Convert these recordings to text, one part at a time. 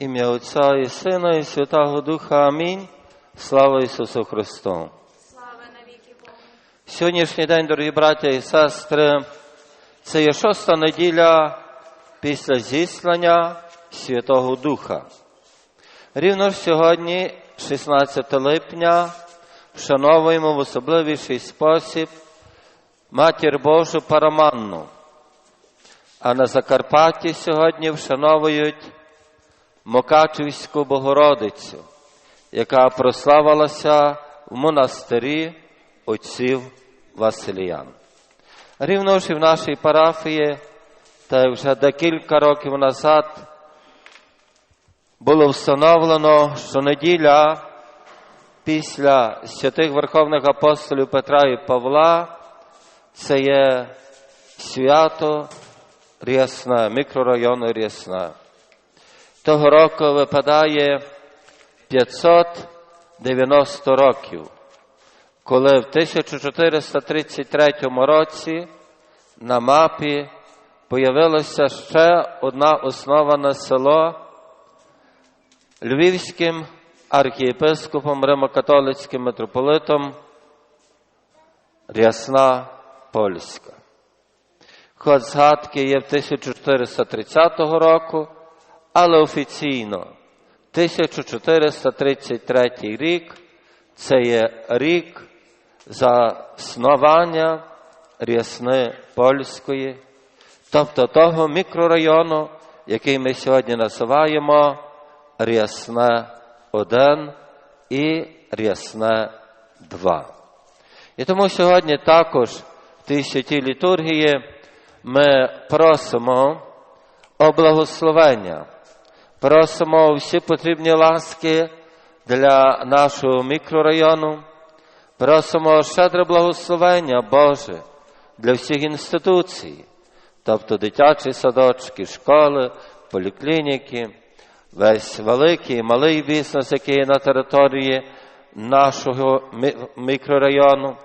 Ім'я Отця і Сина, і Святого Духа. Амінь. Слава Ісусу Христу. Слава навіки Богу. Сьогоднішній день, дорогі браття і сестри, це є шоста неділя після зіслання Святого Духа. Рівно ж сьогодні, 16 липня, вшановуємо в особливіший спосіб Матір Божу Параманну. А на Закарпатті сьогодні вшановують Мокачівську Богородицю, яка прославилася в монастирі отців Василіян. Рівно ж і в нашій парафії, та вже декілька років назад було встановлено, що неділя після святих Верховних апостолів Петра і Павла це є свято Рясна, мікрорайону Рясна. Того року випадає 590 років, коли в 1433 році на мапі появилося ще одна основане село Львівським архієпископом римокатолицьким митрополитом Рясна Польська. Хоч згадки є в 1430 року, але офіційно 1433 рік це є рік заснування Рясни Польської, тобто того мікрорайону, який ми сьогодні називаємо Рясне 1 і Рясне 2. І тому сьогодні також в тій святій літургії ми просимо о благословення, просимо всі потрібні ласки для нашого мікрорайону, просимо щедре благословення Боже для всіх інституцій, тобто дитячі садочки, школи, поліклініки, весь великий і малий бізнес, який є на території нашого мікрорайону,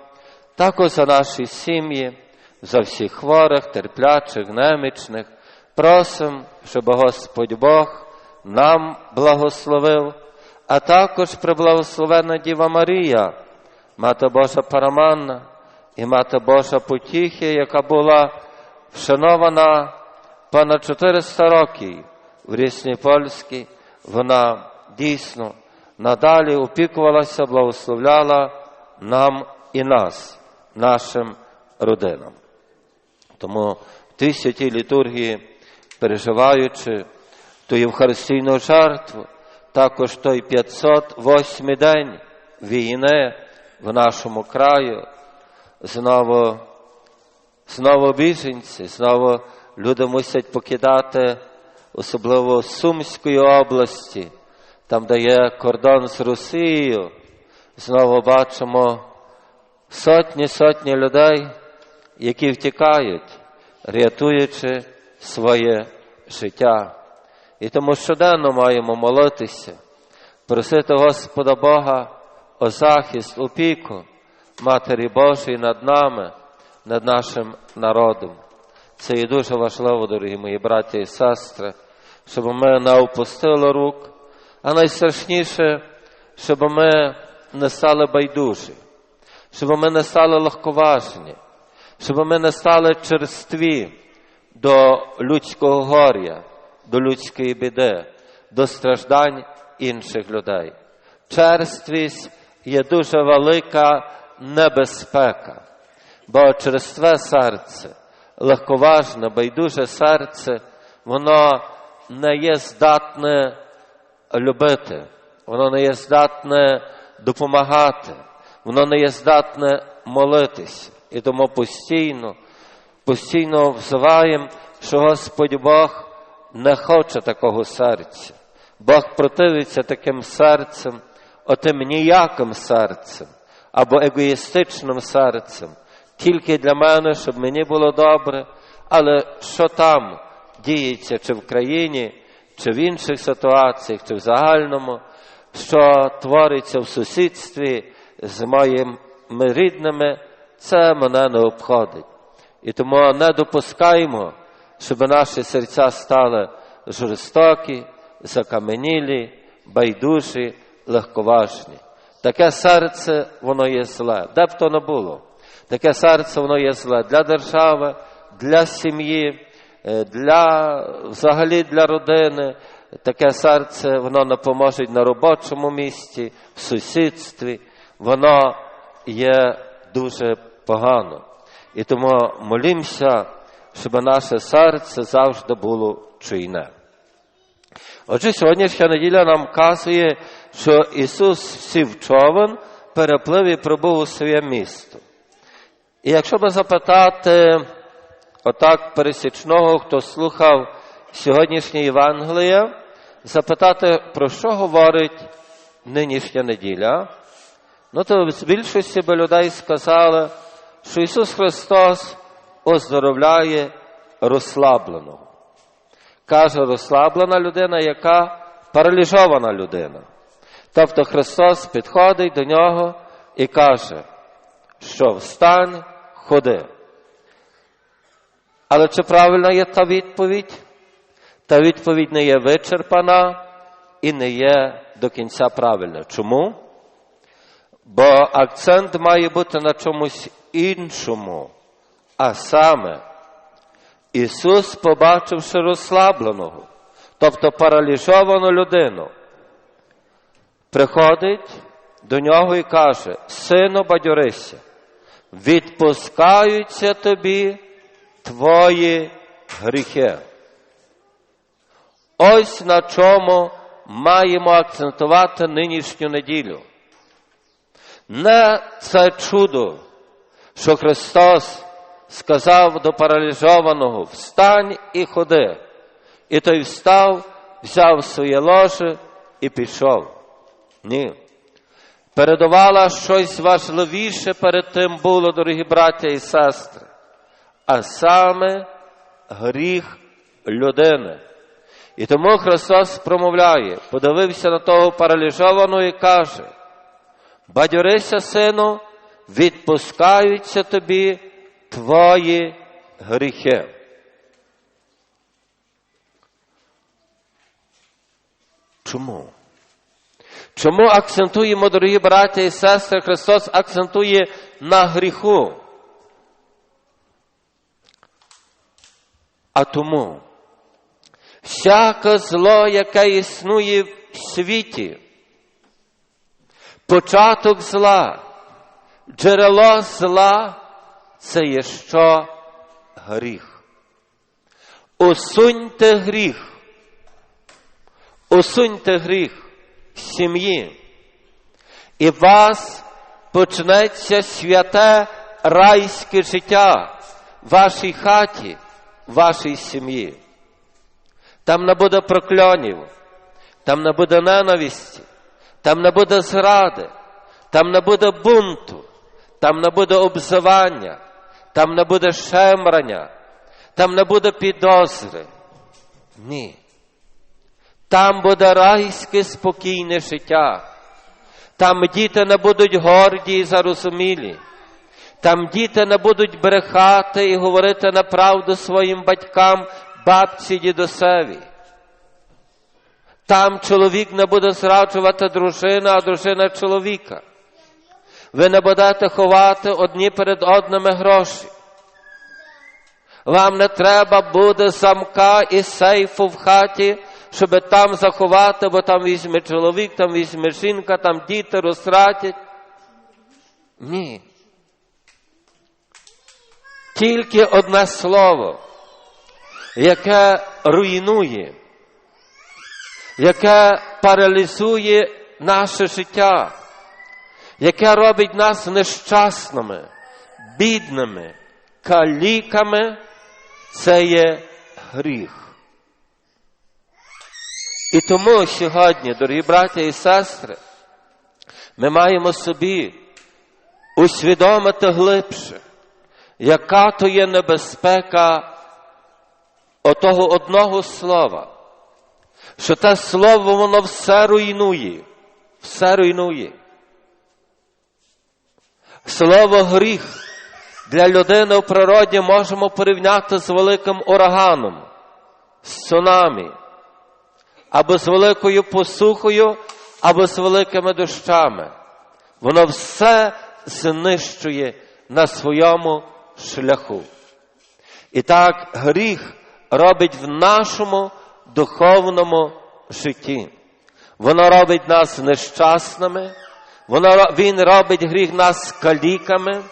також за наші сім'ї, за всіх хворих, терплячих, немічних. Просимо, щоб Господь Бог нам благословив, а також приблагословена Діва Марія, Мати Божа Параманна і Мати Божа Потіхи, яка була вшанована понад 400 років в Рісній Польській, вона дійсно надалі опікувалася, благословляла нам і нас, нашим родинам. Тому в тій літургії, переживаючи ту Євхаристійну жертву, також той 508 день війни в нашому краю, знову, знову біженці, знову люди мусять покидати, особливо Сумської області, там, де є кордон з Росією, знову бачимо сотні сотні людей, які втікають, рятуючи своє життя. І тому щоденно маємо молитися, просити Господа Бога о захист, опіку Матері Божої над нами, над нашим народом. Це і дуже важливо, дорогі мої браті і сестри, щоб ми не опустили рук, а найстрашніше, щоб ми не стали байдужі, щоб ми не стали легковажні, щоб ми не стали черстві до людського горя, до людської біди, до страждань інших людей. Черствість є дуже велика небезпека, бо черстве серце, легковажне, байдуже серце, воно не є здатне любити, воно не є здатне допомагати, воно не є здатне молитися. І тому постійно, постійно взиваємо, що Господь Бог не хоче такого серця. Бог противиться таким серцем, отим ніяким серцем або егоїстичним серцем, тільки для мене, щоб мені було добре, але що там діється, чи в країні, чи в інших ситуаціях, чи в загальному, що твориться в сусідстві з моїми рідними, це мене не обходить. І тому не допускаємо, щоб наші серця стали жорстокі, закаменілі, байдужі, легковажні. Таке серце, воно є зле. Де б то не було? Таке серце, воно є зле для держави, для сім'ї, е, для, взагалі для родини. Таке серце, воно не поможе на робочому місці, в сусідстві. Воно є дуже погано. І тому молімося, щоб наше серце завжди було чуйне. Отже, сьогоднішня неділя нам вказує, що Ісус сів човен, переплив і прибув у своє місто. І якщо би запитати отак пересічного, хто слухав сьогоднішнє Євангеліє, запитати, про що говорить нинішня неділя, ну то з більшості би людей сказали, що Ісус Христос оздоровляє розслабленого. Каже розслаблена людина, яка паралізована людина. Тобто Христос підходить до нього і каже, що встань, ходи. Але чи правильна є та відповідь? Та відповідь не є вичерпана і не є до кінця правильна. Чому? Бо акцент має бути на чомусь іншому, а саме Ісус, побачивши розслабленого, тобто паралізовану людину, приходить до нього і каже: Сину, бадьорися, відпускаються тобі твої гріхи. Ось на чому маємо акцентувати нинішню неділю. Не це чудо, що Христос сказав до паралізованого Встань і ходи. І той встав, взяв своє ложе і пішов. Ні. Передувала щось важливіше перед тим було, дорогі браття і сестри, а саме гріх людини. І тому Христос промовляє, подивився на того паралізованого і каже: Бадьорися, сину, відпускаються тобі твої гріхи. Чому? Чому акцентуємо, дорогі браття і сестри, Христос акцентує на гріху? А тому всяке зло, яке існує в світі, початок зла, джерело зла це є що гріх. Усуньте гріх. Усуньте гріх сім'ї. І вас почнеться святе райське життя в вашій хаті, в вашій сім'ї. Там не буде прокльонів, там не буде ненависті, там не буде зради, там не буде бунту, там не буде обзивання, там не буде шемрання, там не буде підозри. Ні. Там буде райське спокійне життя. Там діти не будуть горді і зарозумілі. Там діти не будуть брехати і говорити неправду своїм батькам, бабці, дідусеві. Там чоловік не буде зраджувати дружину, а дружина чоловіка. Ви не будете ховати одні перед одними гроші. Вам не треба буде замка і сейфу в хаті, щоб там заховати, бо там візьме чоловік, там візьме жінка, там діти розтратять. Ні. Тільки одне слово, яке руйнує, яке паралізує наше життя, яке робить нас нещасними, бідними, каліками, це є гріх. І тому сьогодні, дорогі браття і сестри, ми маємо собі усвідомити глибше, яка то є небезпека отого одного слова, що те слово воно все руйнує, все руйнує. Слово гріх для людини в природі можемо порівняти з великим ураганом, з цунамі. або з великою посухою, або з великими дощами. Воно все знищує на своєму шляху. І так гріх робить в нашому духовному житті. Воно робить нас нещасними, воно, Він робить гріх нас каліками,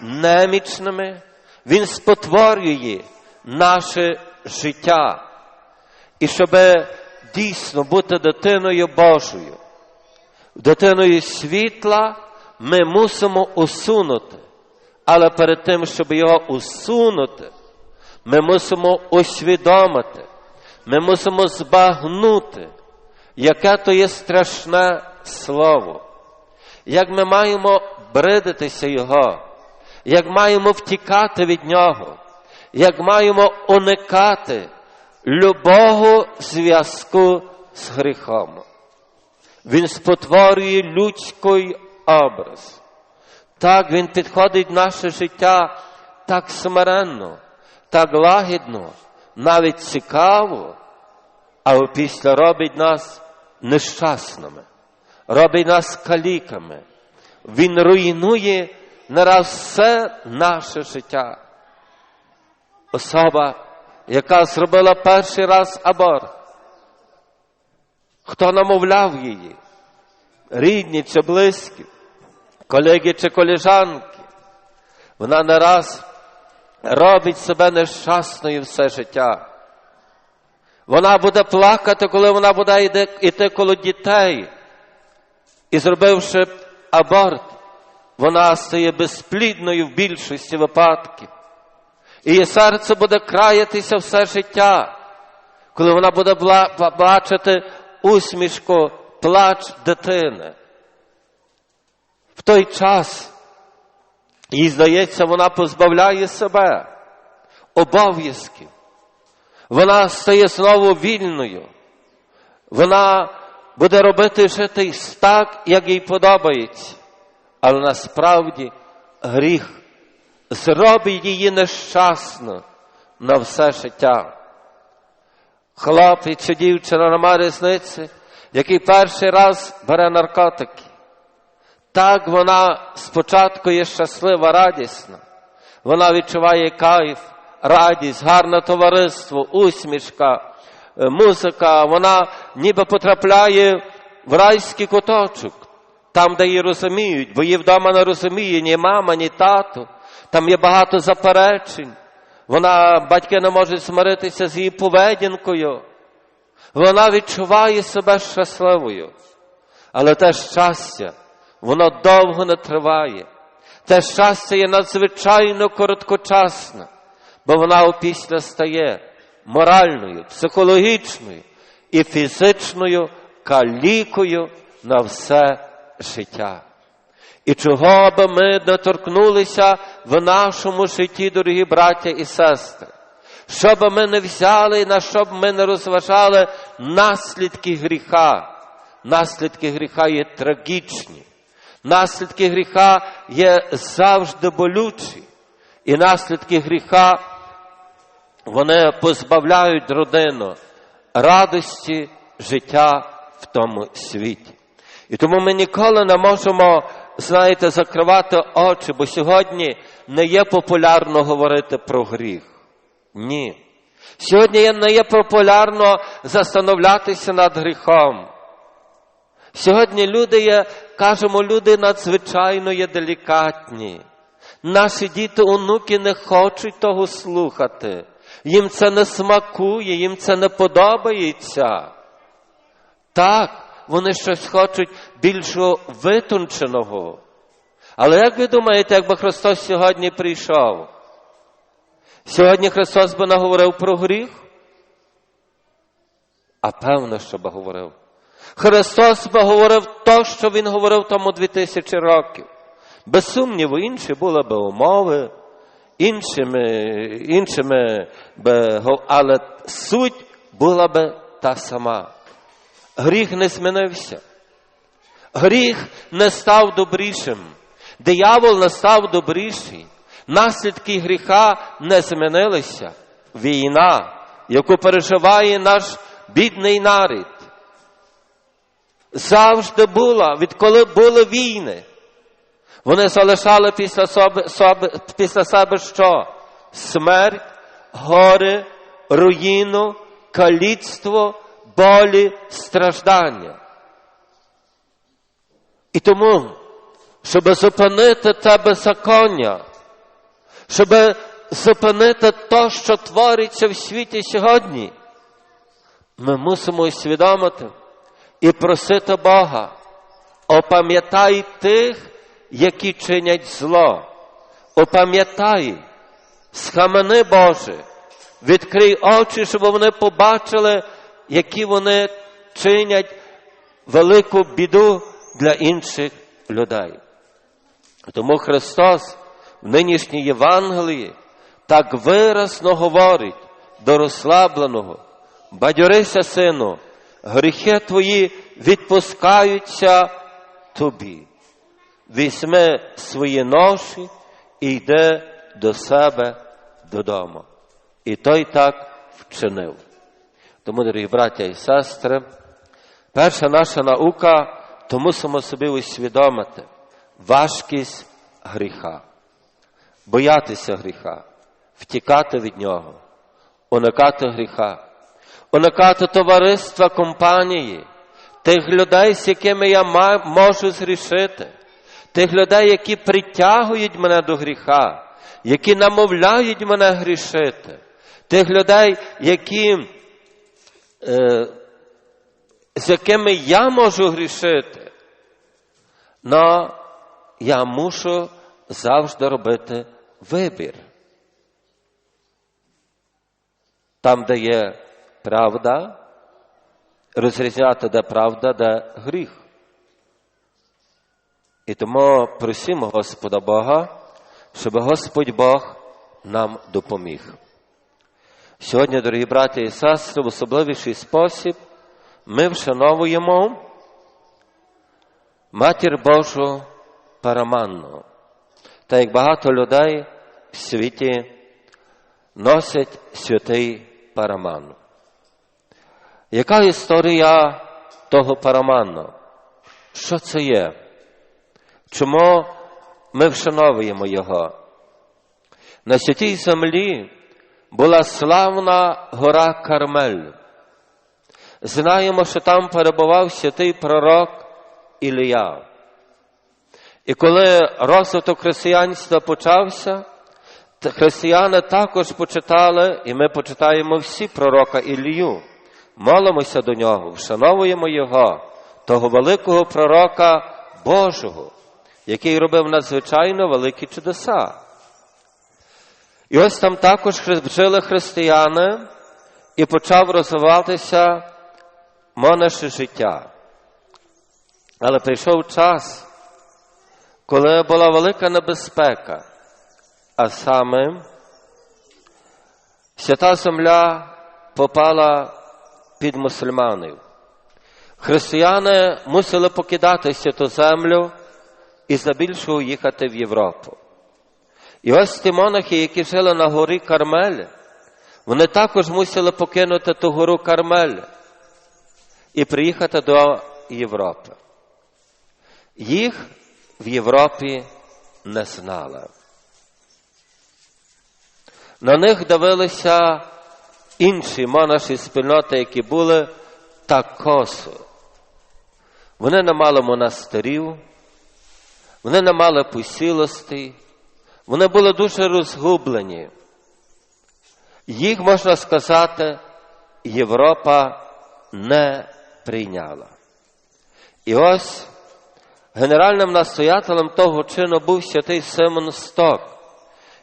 немічними, Він спотворює наше життя. І щоб дійсно бути дитиною Божою, дитиною світла, ми мусимо усунути. Але перед тим, щоб його усунути, ми мусимо усвідомити, ми мусимо збагнути, яке то є страшне слово, як ми маємо бридитися Його, як маємо втікати від Нього, як маємо уникати любого зв'язку з гріхом. Він спотворює людський образ. Так він підходить в наше життя так смиренно, так лагідно, навіть цікаво, а опісля робить нас нещасними, робить нас каліками. Він руйнує нараз все наше життя. Особа, яка зробила перший раз аборт, хто намовляв її, рідні чи близькі, колеги чи коліжанки, вона не раз робить себе нещасною все життя. Вона буде плакати, коли вона буде йти коло дітей. І зробивши аборт, вона стає безплідною в більшості випадків. І її серце буде краятися все життя, коли вона буде бачити усмішку, плач дитини. В той час, їй здається, вона позбавляє себе обов'язків. Вона стає знову вільною. Вона буде робити жити так, як їй подобається. Але насправді гріх зробить її нещасно на все життя. Хлопець чи дівчина нема різниці, який перший раз бере наркотики. Так вона спочатку є щаслива, радісна. Вона відчуває кайф, радість, гарне товариство, усмішка, музика. Вона ніби потрапляє в райський куточок, там, де її розуміють, бо її вдома не розуміє ні мама, ні тато. Там є багато заперечень. Вона, батьки не можуть змиритися з її поведінкою. Вона відчуває себе щасливою. Але те щастя, воно довго не триває. Те щастя є надзвичайно короткочасне, бо вона опісля стає моральною, психологічною і фізичною калікою на все життя. І чого би ми не торкнулися в нашому житті, дорогі браття і сестри, що би ми не взяли, на що б ми не розважали наслідки гріха. Наслідки гріха є трагічні. Наслідки гріха є завжди болючі. І наслідки гріха вони позбавляють родину радості життя в тому світі. І тому ми ніколи не можемо, знаєте, закривати очі, бо сьогодні не є популярно говорити про гріх. Ні. Сьогодні не є популярно застановлятися над гріхом. Сьогодні люди є, кажемо, люди надзвичайно є делікатні. Наші діти, онуки не хочуть того слухати. Їм це не смакує, їм це не подобається. Так, вони щось хочуть більшого витонченого. Але як ви думаєте, якби Христос сьогодні прийшов? Сьогодні Христос би наговорив про гріх? А певно, що би говорив. Христос би говорив то, що Він говорив тому 2000 років. Без сумніву, інші були б умови, іншими, іншими би, але суть була би та сама. Гріх не змінився. Гріх не став добрішим. Диявол не став добріший. Наслідки гріха не змінилися. Війна, яку переживає наш бідний нарід, Завжди була, відколи були війни. Вони залишали після себе, після себе що? Смерть, горе, руїну, каліцтво, болі, страждання. І тому, щоб зупинити те беззаконня, щоб зупинити те, що твориться в світі сьогодні, ми мусимо усвідомити і просити Бога, опам'ятай тих, які чинять зло. Опам'ятай, схамени Боже, відкрий очі, щоб вони побачили, які вони чинять велику біду для інших людей. Тому Христос в нинішній Євангелії так виразно говорить до розслабленого, бадьорися, сину, гріхи твої відпускаються тобі. Візьми свої ноші і йди до себе додому. І той так вчинив. Тому, дорогі браття і сестри, перша наша наука то мусимо собі усвідомити важкість гріха, боятися гріха, втікати від нього, уникати гріха, уникати товариства компанії, тих людей, з якими я можу згрішити, тих людей, які притягують мене до гріха, які намовляють мене грішити, тих людей, які. Е, з якими я можу грішити, але я мушу завжди робити вибір. Там, де є правда, розрізняти, де правда, де гріх. І тому просимо Господа Бога, щоб Господь Бог нам допоміг. Сьогодні, дорогі браті і сестри, в особливіший спосіб ми вшановуємо Матір Божу Параманну. Та як багато людей в світі носять святий Параман. Яка історія того Параману? Що це є? Чому ми вшановуємо його? На святій землі була славна гора Кармель. Знаємо, що там перебував святий пророк Ілія. І коли розвиток християнства почався, християни також почитали, і ми почитаємо всі пророка Ілію, молимося до нього, вшановуємо його, того великого пророка Божого, який робив надзвичайно великі чудеса. І ось там також жили християни і почав розвиватися монаше життя. Але прийшов час, коли була велика небезпека, а саме свята земля попала під мусульманів. Християни мусили покидати святу землю і здебільшого їхати в Європу. І ось ті монахи, які жили на горі Кармель, вони також мусили покинути ту гору Кармель і приїхати до Європи. Їх в Європі не знали. На них дивилися інші монаші спільноти, які були так косо. Вони не мали монастирів, вони не мали посілостей, вони були дуже розгублені. Їх, можна сказати, Європа не прийняла. І ось генеральним настоятелем того чину був святий Симон Сток,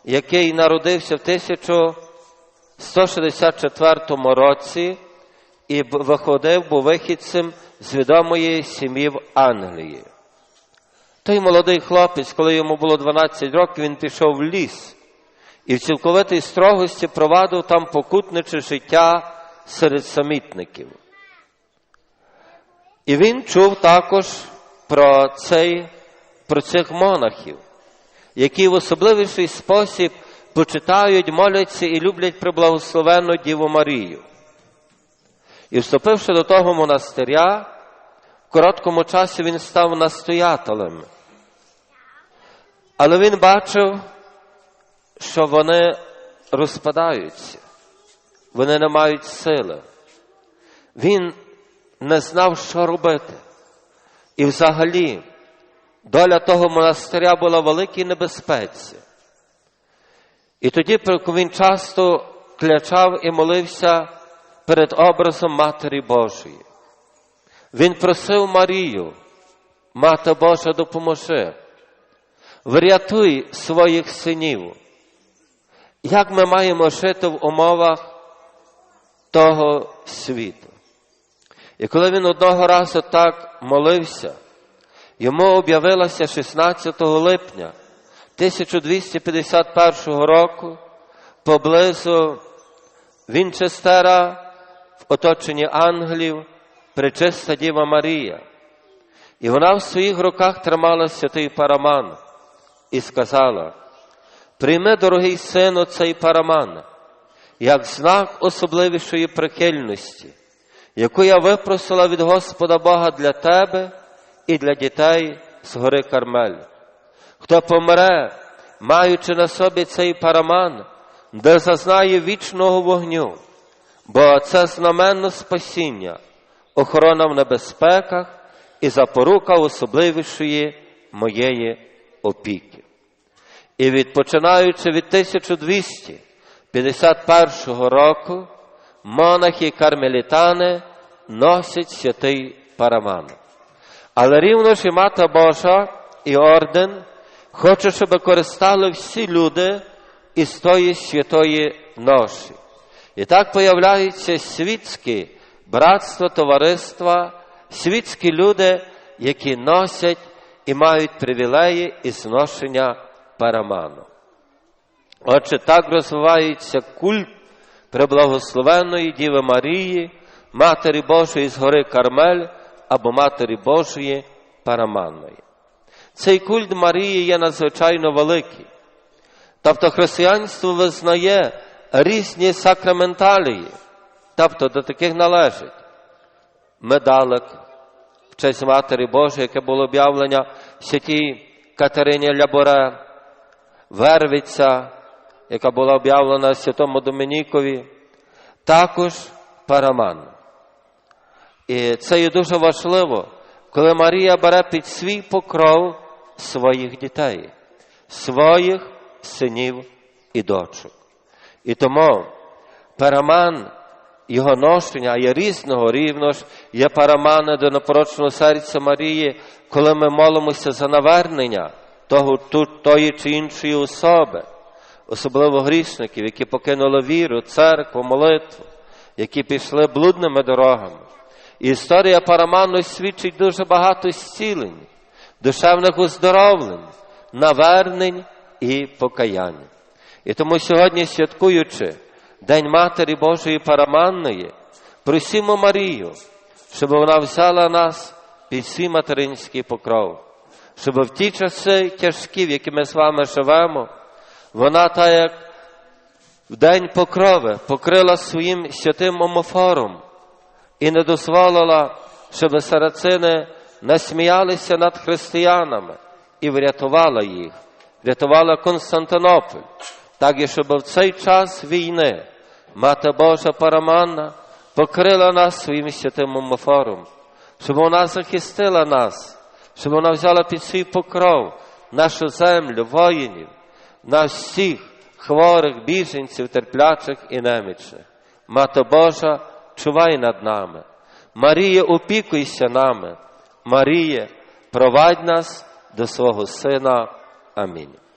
який народився в 1164 році і виходив, був вихідцем з відомої сім'ї в Англії. Той молодий хлопець, коли йому було 12 років, він пішов в ліс і в цілковитій строгості провадив там покутниче життя серед самітників. І він чув також про цей, про цих монахів, які в особливіший спосіб почитають, моляться і люблять приблагословенну Діву Марію. І вступивши до того монастиря, В короткому часі він став настоятелем. Але він бачив, що вони розпадаються, вони не мають сили. Він не знав, що робити. І взагалі доля того монастиря була в великій небезпеці. І тоді він часто клячав і молився перед образом Матері Божої. Він просив Марію, Мати Божа, допоможи, врятуй своїх синів. Як ми маємо жити в умовах того світу? І коли він одного разу так молився, йому об'явилося 16 липня 1251 року поблизу Вінчестера в оточенні ангелів пречиста Діва Марія. І вона в своїх руках тримала святий параман і сказала: Прийми, дорогий сину, цей параман, як знак особливішої прихильності, яку я випросила від Господа Бога для тебе і для дітей з гори Кармель. Хто помре, маючи на собі цей параман, де зазнає вічного вогню, бо це знаменно спасіння, охорона в небезпеках і запорука особливішої моєї опіки. І відпочинаючи від 1251 року, монахи кармелітани носять святий параман. Але рівно ж і Мата Божа і орден хоче, щоб користали всі люди із тої святої ноші. І так появляються світські братства, товариства, світські люди, які носять і мають привілеї і зношення параману. Отже, так розвивається культ преблагословенної Діви Марії, Матері Божої з гори Кармель або Матері Божої Параманної. Цей культ Марії є надзвичайно великий. Тобто християнство визнає різні сакраменталії, тобто до таких належить медалик честь Матері Божої, яке було об'явлення святій Катерині Ляборе, Вервиця, яка була об'явлена святому Домінікові, також параман. І це є дуже важливо, коли Марія бере під свій покров своїх дітей, своїх синів і дочок. І тому параман, його ношення є різного рівно ж, є парамани до непорочного серця Марії, коли ми молимося за навернення того, тої чи іншої особи, особливо грішників, які покинули віру, церкву, молитву, які пішли блудними дорогами. І історія Параману свідчить дуже багато зцілень, душевних оздоровлень, навернень і покаяння. І тому сьогодні, святкуючи День Матері Божої Параманної, просимо Марію, щоб вона взяла нас під свій материнський покров, щоб в ті часи тяжкі, в які ми з вами живемо, вона так як в день покрови покрила своїм святим омофором і не дозволила, щоб сарацини насміялися над християнами і врятувала їх, врятувала Константинополь, так і щоб в цей час війни Мати Божа Параманна покрила нас своїм святим омофором, щоб вона захистила нас, щоб вона взяла під свій покров нашу землю, воїнів, нас всіх хворих, біженців, терплячих і немічних. Мати Божа, чувай над нами. Марія, опікуйся нами. Марія, провадь нас до свого Сина. Амінь.